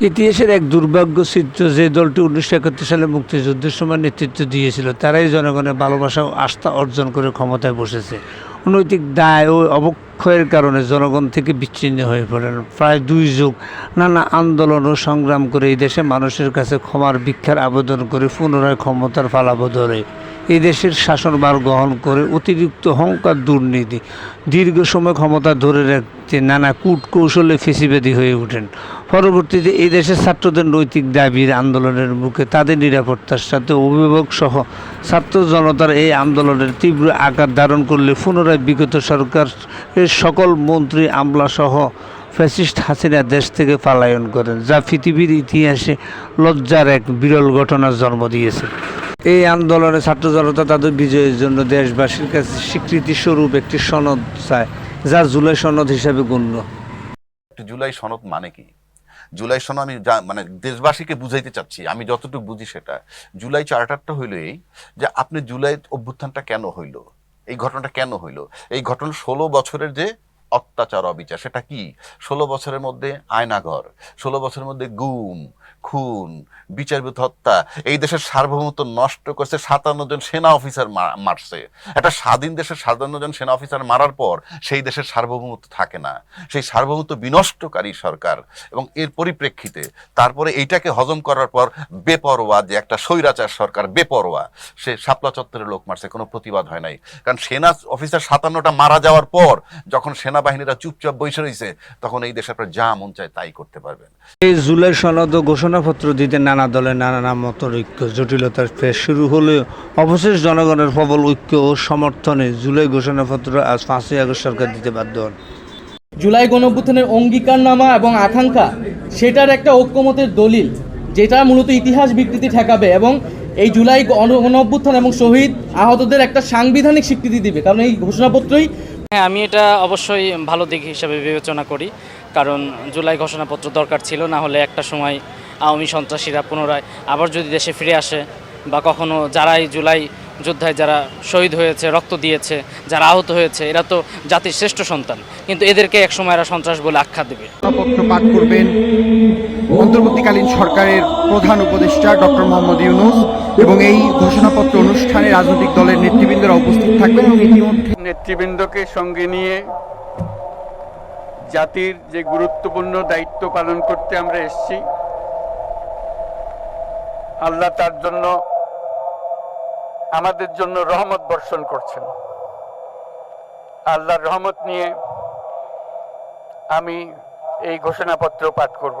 ইতিহাসের এক দুর্ভাগ্য চিত্র যে দলটি উনিশশো একাত্তর সালে মুক্তিযুদ্ধের সময় নেতৃত্ব দিয়েছিল, তারাই জনগণের ভালোবাসা ও আস্থা অর্জন করে ক্ষমতায় বসেছে। অনৈতিক দায় ও অবক্ষয়ের কারণে জনগণ থেকে বিচ্ছিন্ন হয়ে পড়েন। প্রায় দুই যুগ নানা আন্দোলন ও সংগ্রাম করে এই দেশে মানুষের কাছে ক্ষমার ভিক্ষার আবেদন করে পুনরায় ক্ষমতার ফালাবো ধরে। এই দেশের শাসনভার গ্রহণ করে অতিরিক্ত অহংকার দুর্নীতি, দীর্ঘ সময় ক্ষমতা ধরে রাখতে নানা কূট কৌশলে ফেসিবাদী হয়ে ওঠেন। পরবর্তীতে এই দেশের ছাত্রদের নৈতিক দাবির আন্দোলনের মুখে তাদের নিরাপত্তার সাথে অভিভাবক সহ ছাত্র জনতার এই আন্দোলনের তীব্র আকার ধারণ করলে পুনরায় বিগত সরকারের সকল মন্ত্রী আমলা সহ ফ্যাসিস্ট হাসিনা দেশ থেকে পলায়ন করেন, যা পৃথিবীর ইতিহাসে লজ্জার এক বিরল ঘটনার জন্ম দিয়েছে। এই আন্দোলনে ছাত্র জনতা তাদের বিজয়ের জন্য দেশবাসীর কাছে স্বীকৃতি স্বরূপ একটি সনদ চায়, যা জুলাই সনদ হিসাবে গণ্য। জুলাই সনদ মানে কি? জুলাই সনদ আমি যা- মানে দেশবাসীকে বুঝাইতে চাচ্ছি, আমি যতটুকু বুঝি সেটা। জুলাই চার্টারটা হইল এই যে আপনি জুলাই অভ্যুত্থানটা কেন হইল? এই ঘটনাটা কেন হইল? এই ঘটনা ষোলো বছরের যে অত্যাচার অবিচার। সেটা কি? ষোলো বছরের মধ্যে আয়নাঘর ষোলো বছরের মধ্যে গুম, খুন বিচার বিরোধী হত্যা। এই দেশের সার্বভৌমত্ব নষ্ট করছে সাতান্ন জন সেনা অফিসার মারছে। একটা স্বাধীন দেশের সাতান্ন জন সেনা অফিসার মারার পর সেই দেশের সার্বভৌমত্ব থাকে না। সেই সার্বভৌমত্ব বিনষ্টকারী সরকার এবং এর পরিপ্রেক্ষিতে তারপরে এইটাকে হজম করার পর বেপরোয়া যে একটা স্বৈরাচার সরকার, বেপরোয়া। সে শাপলা চত্বরের লোক মারছে, কোনো প্রতিবাদ হয় নাই। কারণ সেনা অফিসার সাতান্নটা মারা যাওয়ার পর যখন সেনাবাহিনীরা চুপচাপ বসে রয়েছে তখন এই দেশে আপনার যা মন চায় তাই করতে পারবেন। এই জুলাই সনদ ও ঘোষণাপত্র দিতে নানা দলের নানা মত ঐক্য জটিলতার ফের শুরু হলেও অবশেষ জনগণের প্রবল ঐক্য ও সমর্থনে জুলাই ঘোষণাপত্র আজ পাঁচই আগস্ট সরকার দিতে বাধ্য হন। জুলাই গণঅভ্যুত্থানের অঙ্গীকারনামা এবং আকাঙ্ক্ষা সেটার একটা ঐক্যমতের দলিল যেটা মূলত ইতিহাস বিকৃতি ঠেকাবে এবং এই জুলাই গণ- এবং শহীদ আহতদের একটা সাংবিধানিক স্বীকৃতি দিবে। কারণ এই ঘোষণাপত্রই হ্যাঁ আমি এটা অবশ্যই ভালো দিক হিসাবে বিবেচনা করি। কারণ জুলাই ঘোষণাপত্র দরকার ছিল, না হলে একটা সময় আওয়ামী সন্ত্রাসীরা পুনরায় আবার যদি দেশে ফিরে আসে বা কখনো যারাই জুলাই যোদ্ধায় যারা শহীদ হয়েছে, রক্ত দিয়েছে, যারা আহত হয়েছে, এরা তো জাতির শ্রেষ্ঠ সন্তান। কিন্তু এদেরকে একসময় এরা সন্ত্রাস বলে আখ্যা দেবে। ঘোষণাপত্র পাঠ করবেন অন্তর্বর্তীকালীন সরকারের প্রধান উপদেষ্টা ডক্টর মোহাম্মদ ইউনুস। এবং এই ঘোষণাপত্র অনুষ্ঠানে রাজনৈতিক দলের নেতৃবৃন্দরা উপস্থিত থাকবেন এবং ইতিমধ্যে নেতৃবৃন্দকে সঙ্গে নিয়ে জাতির যে গুরুত্বপূর্ণ দায়িত্ব পালন করতে আমরা এসেছি, আল্লাহ তার জন্য আমাদের জন্য রহমত বর্ষণ করছেন। আল্লাহর রহমত নিয়ে আমি এই ঘোষণাপত্র পাঠ করব।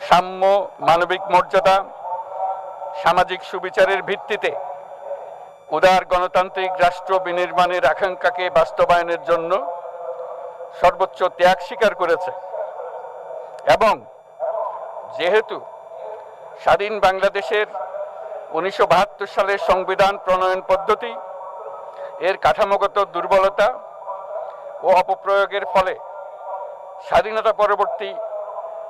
সাম্য, মানবিক মর্যাদা, সামাজিক সুবিচারের ভিত্তিতে উদার গণতান্ত্রিক রাষ্ট্র বিনির্মাণের আকাঙ্ক্ষাকে বাস্তবায়নের জন্য সর্বোচ্চ ত্যাগ স্বীকার করেছে। এবং যেহেতু স্বাধীন বাংলাদেশের উনিশশো বাহাত্তর সালের সংবিধান প্রণয়ন পদ্ধতি এর কাঠামোগত দুর্বলতা ও অপপ্রয়োগের ফলে স্বাধীনতা পরবর্তী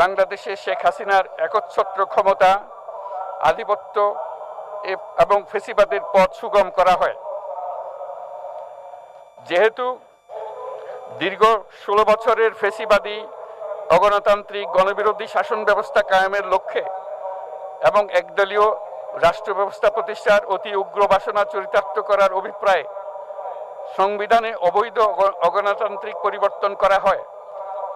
বাংলাদেশে শেখ হাসিনার একচ্ছত্র ক্ষমতা, আধিপত্য এবং ফেসিবাদের পথ সুগম করা হয়। যেহেতু দীর্ঘ ষোলো বছরের ফেসিবাদী, অগণতান্ত্রিক গণবিরোধী শাসন ব্যবস্থা কায়েমের লক্ষ্যে এবং একদলীয় রাষ্ট্র ব্যবস্থা প্রতিষ্ঠার অতি উগ্র বাসনা চরিতার্থ করার অভিপ্রায়ে সংবিধানে অবৈধ অগণতান্ত্রিক পরিবর্তন করা হয়।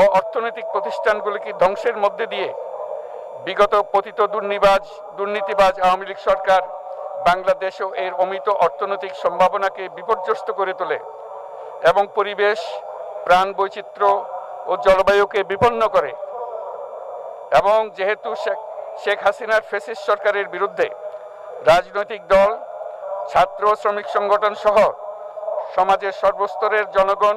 ও অর্থনৈতিক প্রতিষ্ঠানগুলিকে ধ্বংসের মধ্যে দিয়ে বিগত পতিত দুর্নিবাজ, দুর্নীতিবাজ আওয়ামী লীগ সরকার বাংলাদেশ ও এর অমিত অর্থনৈতিক সম্ভাবনাকে বিপর্যস্ত করে তোলে এবং পরিবেশ, প্রাণ বৈচিত্র্য ও জলবায়ুকে বিপন্ন করে? এবং যেহেতু শেখ শেখ হাসিনার ফেসিস সরকারের বিরুদ্ধে রাজনৈতিক দল, ছাত্র শ্রমিক সংগঠন সহ সমাজের সর্বস্তরের জনগণ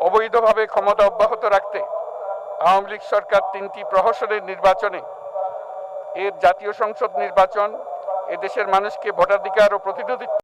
অবৈধভাবে ক্ষমতা অব্যাহত রাখতে আওয়ামী লীগ সরকার তিনটি প্রহসনের নির্বাচনে এর জাতীয় সংসদ নির্বাচন এদেশের মানুষকে ভোটাধিকার ও প্রতিনিধিত্ব